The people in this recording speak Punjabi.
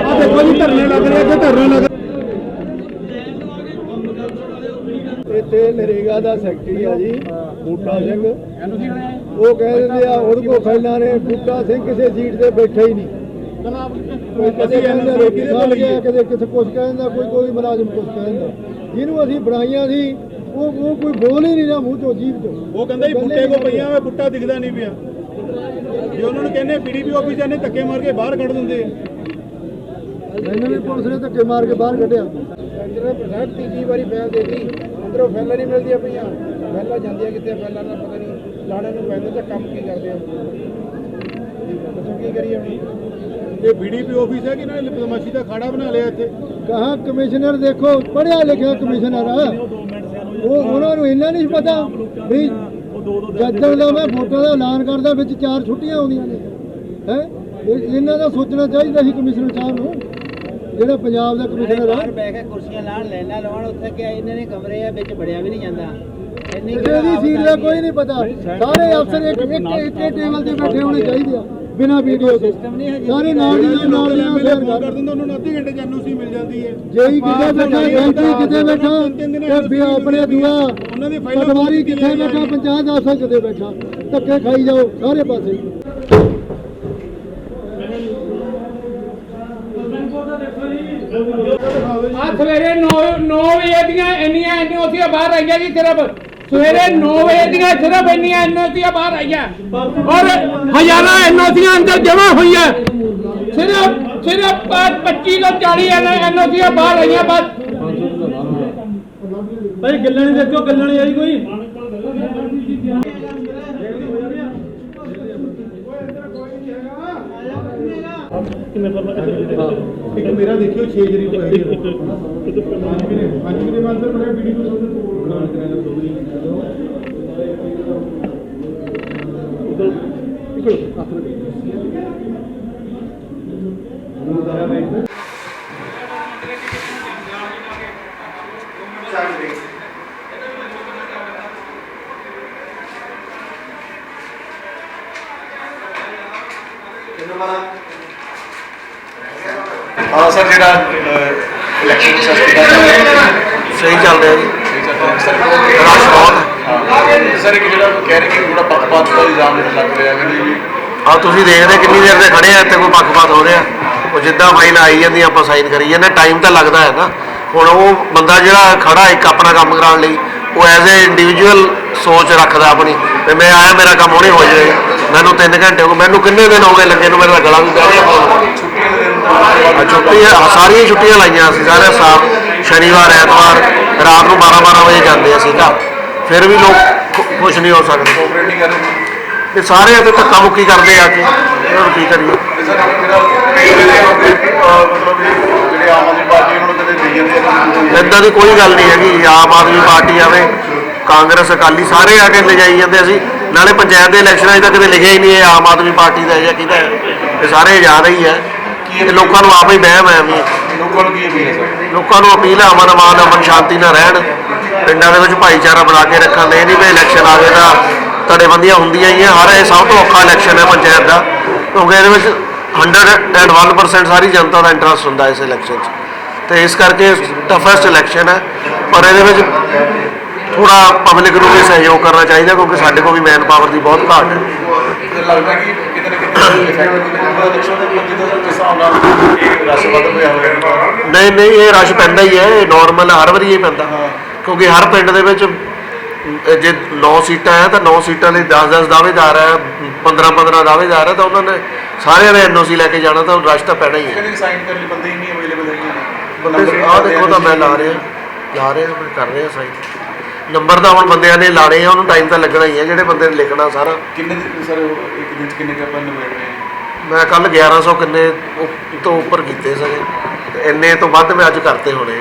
ਆ ਦੇਖੋ ਜੀ ਧਰਨੇ ਲੱਗ ਰਹੇ ਇੱਥੇ ਧਰਨੇ ਲੱਗ ਇੱਥੇ ਨਰੇਗਾ ਦਾ ਸੈਕਟਰੀ ਆ ਜੀ ਬੂਟਾ ਸਿੰਘ। ਉਹ ਕਹਿ ਦਿੰਦੇ ਆ ਉਹਦੇ ਫਾਈਲਾਂ ਨੇ ਬੂਟਾ ਸਿੰਘ ਕਿਸੇ ਸੀਟ ਤੇ ਬੈਠਾ ਹੀ ਨਹੀਂ। ਕੋਈ ਕਦੇ ਕਹਿੰਦਾ ਰੋਟੀ ਖਾ ਗਿਆ ਕਦੇ ਕਿਸੇ ਕੁਝ ਕਹਿੰਦਾ ਕੋਈ ਕੋਈ ਮੁਲਾਜ਼ਮ ਕੁਝ ਕਹਿੰਦਾ। ਜਿਹਨੂੰ ਅਸੀਂ ਬਣਾਈਆਂ ਸੀ ਉਹ ਉਹ ਕੋਈ ਬੋਲ ਹੀ ਨਹੀਂ ਰਿਹਾ ਮੂੰਹ ਚੋਂ ਜੀਭ ਚੋਂ। ਉਹ ਕਹਿੰਦਾ ਜੀ ਬੁੱਟੇ ਕੋ ਪਈਆਂ ਵੇ ਬੁੱਟਾ ਦਿਖਦਾ ਨਹੀਂ ਪਿਆ। ਜੇ ਉਹਨਾਂ ਨੂੰ ਕਹਿੰਦੇ ਪੀਡੀਪੀ ਆਫਿਸਰ ਨੇ ਧੱਕੇ ਮਾਰ ਕੇ ਬਾਹਰ ਕੱਢ ਦਿੰਦੇ ਆ। ਮੈਨੂੰ ਵੀ ਪੁਲਿਸ ਨੇ ਧੱਕੇ ਮਾਰ ਕੇ ਬਾਹਰ ਕੱਢਿਆ। ਜਿਹੜਾ ਪ੍ਰਧਾਨ ਤੀਜੀ ਵਾਰੀ ਫੈਲ ਦੇ ਗਈ ਅੰਦਰੋਂ ਫੈਲਾਂ ਨਹੀਂ ਮਿਲਦੀਆਂ ਪਈਆਂ। ਫੈਲਾਂ ਜਾਂਦੀਆਂ ਕਿੱਥੇ ਫੈਲਾਂ ਦਾ ਪਤਾ ਨਹੀਂ। ਲਾਣੇ ਨੂੰ ਪੈਂਦੇ ਤਾਂ ਕੰਮ ਕੀ ਕਰਦੇ ਆ? ਦੱਸੋ ਕੀ ਕਰੀਏ ਹੁਣ? ਇਹ ਬੀਡੀਪੀ ਆਫਿਸ ਹੈ ਕਿ ਇਹਨਾਂ ਨੇ ਬਦਮਾਸ਼ੀ ਦਾ ਖਾੜਾ ਬਣਾ ਲਿਆ ਇੱਥੇ? ਕਹਾ ਕਮਿਸ਼ਨਰ ਦੇਖੋ ਪੜਿਆ ਲਿਖਿਆ ਕਮਿਸ਼ਨਰ। ਆ ਉਹ ਉਹਨਾਂ ਨੂੰ ਇੰਨਾ ਨਹੀਂ ਪਤਾ ਵੀ ਜੱਜਣ ਦਾ ਮੈਂ ਵੋਟਾਂ ਦਾ ਐਲਾਨ ਕਰਦਾ ਵਿੱਚ ਚਾਰ ਛੁੱਟੀਆਂ ਆਉਂਦੀਆਂ ਨੇ ਹੈ? ਇਹਨਾਂ ਦਾ ਸੋਚਣਾ ਚਾਹੀਦਾ ਸੀ ਕਮਿਸ਼ਨਰ ਸਾਹਿਬ ਨੂੰ ਜਿਹੜਾ ਪੰਜਾਬ ਦਾ ਕਮਿਸ਼ਨਰ ਆ। ਬਾਹਰ ਬਹਿ ਕੇ ਕੁਰਸੀਆਂ ਲਾਣ ਲੈਣਾ ਲਵਾਉਣ ਉੱਥੇ ਕਿ ਇਹਨਾਂ ਨੇ ਕਮਰੇ ਆ ਵਿੱਚ ਬੜਿਆ ਵੀ ਨਹੀਂ ਜਾਂਦਾ। ਇੰਨੀ ਕਿਸੇ ਦੀ ਸੀਟ ਦਾ ਕੋਈ ਨਹੀਂ। ਪਤਾ। ਸਾਰੇ ਅਫਸਰ ਇੱਕ ਇੱਕ ਇੱਕ ਟੇਬਲ ਤੇ ਬੈਠੇ ਹੋਣੇ ਚਾਹੀਦੇ ਆ। ਬਿਨਾਂ ਵੀਡੀਓ ਤੋਂ ਸਾਰੇ ਨਾਲ ਦੀ ਨਾਲ ਦੀ ਫੋਨ ਕਰ ਦਿੰਦਾ ਉਹਨਾਂ ਨੂੰ ਅੱਧੇ ਘੰਟੇ ਚ ਐਨਓਸੀ ਮਿਲ ਜਾਂਦੀ ਹੈ। ਜੇਈ ਕਿੱਥੇ ਬੈਠਾ ਗੈਂਤੀ ਕਿੱਥੇ ਬੈਠਾ ਤੇ ਵੀ ਆਪਣੇ ਦੂਆ ਉਹਨਾਂ ਦੀ ਫਾਈਲਾਂ ਪਟਵਾਰੀ ਕਿੱਥੇ ਬੈਠਾ ਪੰਚਾਇਤ ਅਫਸਰ ਕਿੱਥੇ ਬੈਠਾ ਧੱਕੇ ਖਾਈ ਜਾਓ ਸਾਰੇ ਪਾਸੇ। ਆ ਸਵੇਰੇ 9 9 ਵਜੇ ਦੀਆਂ ਇੰਨੀਆਂ ਐਨਓਸੀਆਂ ਬਾਹਰ ਆਈਆਂ ਜੀ ਸਿਰਫ। ਸਵੇਰੇ 9 ਵਜੇ ਦੀਆਂ ਸਿਰਫ ਇੰਨੀਆਂ ਐਨਓਸੀਆਂ ਬਾਹਰ ਆਈਆਂ ਔਰ ਹਜ਼ਾਰਾਂ ਐਨਓਸੀਆਂ ਅੰਦਰ ਜਮ੍ਹਾਂ ਹੋਈਆਂ ਸਿਰਫ ਸਿਰਫ 25 ਤੋਂ 40 ਐਨਓਸੀਆਂ ਬਾਹਰ ਆਈਆਂ ਬਸ ਭਾਈ ਗੱਲਾਂ ਨਹੀਂ ਦੇਖੋ ਗੱਲਾਂ ਨਹੀਂ ਆਈ ਕੋਈ ਇੱਕ ਮੇਰਾ ਦੇਖਿਓ 6 ਜਰੀ ਜੀ ਹਾਂਜੀ ਵੀਰੇ ਹਾਂਜੀ ਵੀਰੇ ਮੈਂ ਅੰਦਰ ਬੜਾ ਵੀਡੀਓ ਹਾਂ ਸਰ ਜਿਹੜਾ ਇਲੈਕਸ਼ਨ ਪ੍ਰੋਸੈਸ ਕਿੱਦਾਂ ਚੱਲ ਰਿਹਾ? ਸਹੀ ਚੱਲ ਰਿਹਾ ਜੀ। ਰਸ਼ ਬਹੁਤ ਹੈ। ਸਰ ਇੱਕ ਜਿਹੜਾ ਕਹਿ ਰਹੇ ਕਿ ਥੋੜਾ ਪੱਖਪਾਤ ਦਾ ਇਲਜ਼ਾਮ ਲੱਗ ਰਿਹਾ ਹੈ ਆ ਤੁਸੀਂ ਦੇਖਦੇ ਕਿੰਨੀ ਦੇਰ ਦੇ ਖੜੇ ਆ ਇੱਥੇ ਕੋਈ ਪੱਖਪਾਤ ਹੋ ਰਿਹਾ। ਉਹ ਜਿੱਦਾਂ ਫਾਈਲ ਆਈ ਜਾਂਦੀ ਆਪਾਂ ਸਾਈਨ ਕਰੀ ਜਾਂਦੇ ਟਾਈਮ ਤਾਂ ਲੱਗਦਾ ਹੈ ਨਾ। ਹੁਣ ਉਹ ਬੰਦਾ ਜਿਹੜਾ ਖੜਾ ਇੱਕ ਆਪਣਾ ਕੰਮ ਕਰਾਉਣ ਲਈ ਉਹ ਐਜ਼ ਏ ਇੰਡੀਵਿਜੂਅਲ ਸੋਚ ਰੱਖਦਾ ਆਪਣੀ ਤੇ ਮੈਂ ਆਇਆ ਮੇਰਾ ਕੰਮ ਹੁਣੇ ਹੋ ਜਾਏਗਾ। ਮੈਨੂੰ 3 ਘੰਟੇ ਹੋ ਗਏ ਮੈਨੂੰ ਕਿੰਨੇ ਦਿਨ ਹੋ ਗਏ ਲੱਗੇ ਨੂੰ ਮੇਰਾ ਗਲਾ ਵੀ ਬਹਿ ਰਿਹਾ ਆ ਛੁੱਟੀਆਂ ਸਾਰੀਆਂ ਛੁੱਟੀਆਂ ਲਾਈਆਂ ਸੀ ਸਾਰੇ ਸਾਫ਼ ਸ਼ਨੀਵਾਰ ਐਤਵਾਰ ਰਾਤ ਨੂੰ 12 12 ਵਜੇ ਜਾਂਦੇ ਅਸੀਂ ਘਰ। ਫਿਰ ਵੀ ਲੋਕ ਖੁਸ਼ ਨਹੀਂ ਹੋ ਸਕਦੇ। ਤੇ ਸਾਰੇ ਇੱਥੇ ਧੱਕਾ ਮੁੱਕੀ ਕਰਦੇ ਆ ਕੇ ਨੂੰ ਕੀ ਕਰੀਏ? ਇਦਾਂ ਦੀ ਕੋਈ ਗੱਲ ਨਹੀਂ ਹੈਗੀ ਆਮ ਆਦਮੀ ਪਾਰਟੀ ਆਵੇ ਕਾਂਗਰਸ ਅਕਾਲੀ ਸਾਰੇ ਆ ਕੇ ਲਿਜਾਈ ਜਾਂਦੇ ਅਸੀਂ। ਨਾਲੇ ਪੰਚਾਇਤ ਦੇ ਇਲੈਕਸ਼ਨਾਂ 'ਚ ਤਾਂ ਕਦੇ ਲਿਖਿਆ ਹੀ ਨਹੀਂ ਇਹ ਆਮ ਆਦਮੀ ਪਾਰਟੀ ਦਾ ਹੈ ਜਾਂ ਕਿਹਦਾ ਹੈ ਇਹ ਸਾਰੇ ਆਜ਼ਾਦ ਹੀ ਹੈ ਇਹ ਲੋਕਾਂ ਨੂੰ ਆਪੇ ਵਹਿਮ ਹੈ ਵੀ ਲੋਕਾਂ ਨੂੰ ਕੀ ਅਪੀਲ ਹੈ ਸਰ? ਲੋਕਾਂ ਨੂੰ ਅਪੀਲ ਹੈ ਅਮਨ ਅਮਾਨ ਅਮਨ ਸ਼ਾਂਤੀ ਨਾਲ ਰਹਿਣ। ਪਿੰਡਾਂ ਦੇ ਵਿੱਚ ਭਾਈਚਾਰਾ ਬਣਾ ਕੇ ਰੱਖਣ ਇਹ ਨਹੀਂ ਵੀ ਇਲੈਕਸ਼ਨ ਆ ਗਏ ਤਾਂ ਧੜੇਬੰਦੀਆਂ ਹੁੰਦੀਆਂ ਹੀ ਹੈ ਹਰ ਇਹ ਸਭ ਤੋਂ ਔਖਾ ਇਲੈਕਸ਼ਨ ਹੈ ਪੰਚਾਇਤ ਦਾ। ਕਿਉਂਕਿ ਇਹਦੇ ਵਿੱਚ 101% ਸਾਰੀ ਜਨਤਾ ਦਾ ਇੰਟਰਸਟ ਹੁੰਦਾ ਇਸ ਇਲੈਕਸ਼ਨ 'ਚ। ਤੇ ਇਸ ਕਰਕੇ ਟਫੈਸਟ ਇਲੈਕਸ਼ਨ ਹੈ। ਪਰ ਇਹਦੇ ਵਿੱਚ ਥੋੜਾ ਪਬਲਿਕ ਨੂੰ ਵੀ ਸਹਿਯੋਗ ਕਰਨਾ ਚਾਹੀਦਾ ਕਿਉਂਕਿ ਸਾਡੇ ਕੋਲ ਵੀ ਮੈਨ ਪਾਵਰ ਦੀ ਬਹੁਤ ਘਾਟ ਹੈ। ਲੱਗਦਾ ਕਿ ਕਿਤੇ ਨਾ ਕਿਤੇ ਨਹੀਂ ਨਹੀਂ ਇਹ ਰਸ਼ ਪੈਂਦਾ ਹੀ ਹੈ ਇਹ ਨਾਰਮਲ ਹਰ ਵਾਰੀ ਇਹ ਪੈਂਦਾ। ਕਿਉਂਕਿ ਹਰ ਪਿੰਡ ਦੇ ਵਿੱਚ ਜੇ 9 ਸੀਟਾਂ ਹੈ ਤਾਂ 9 ਸੀਟਾਂ ਲਈ 10 10 ਦਾਅਵੇਦਾਰ ਹੈ 15 15 ਦਾਅਵੇਦਾਰ ਹੈ ਤਾਂ ਉਹਨਾਂ ਨੇ ਸਾਰਿਆਂ ਨੇ ਐਨਓਸੀ ਲੈ ਕੇ ਜਾਣਾ ਤਾਂ ਰਸ਼ ਤਾਂ ਪੈਣਾ ਹੀ ਹੈ। ਸਾਈਨ ਕਰਨ ਲਈ ਬੰਦੇ ਹੀ ਨਹੀਂ ਅਵੇਲੇਬਲ ਹੈਗੇ ਆਹ ਦੇਖੋ ਤਾਂ ਮੈਂ ਲਾ ਰਿਹਾ ਲਾ ਰਿਹਾ ਮੈਂ ਕਰ ਰਿਹਾ ਸਾਈਨ ਨੰਬਰ ਤਾਂ ਹੁਣ ਬੰਦਿਆਂ ਨੇ ਲਾਣੇ ਆ ਉਹਨੂੰ ਟਾਈਮ ਤਾਂ ਲੱਗਣਾ ਹੀ ਹੈ ਜਿਹੜੇ ਬੰਦੇ ਨੇ ਲਿਖਣਾ ਸਾਰਾ। ਕਿੰਨੇ ਦਿਨ ਸਰ ਇੱਕ ਦਿਨ ਚ ਕਿੰਨੇ ਕੱਪਾਂ ਨਿਬੇੜ ਰਹੇ ਮੈਂ ਕੱਲ 1100 ਕਿੰਨੇ ਤੋਂ ਉੱਪਰ ਕੀਤੇ ਸੀਗੇ। ਇੰਨੇ ਤੋਂ ਵੱਧ ਮੈਂ ਅੱਜ ਕਰਤੇ ਹੋਣੇ।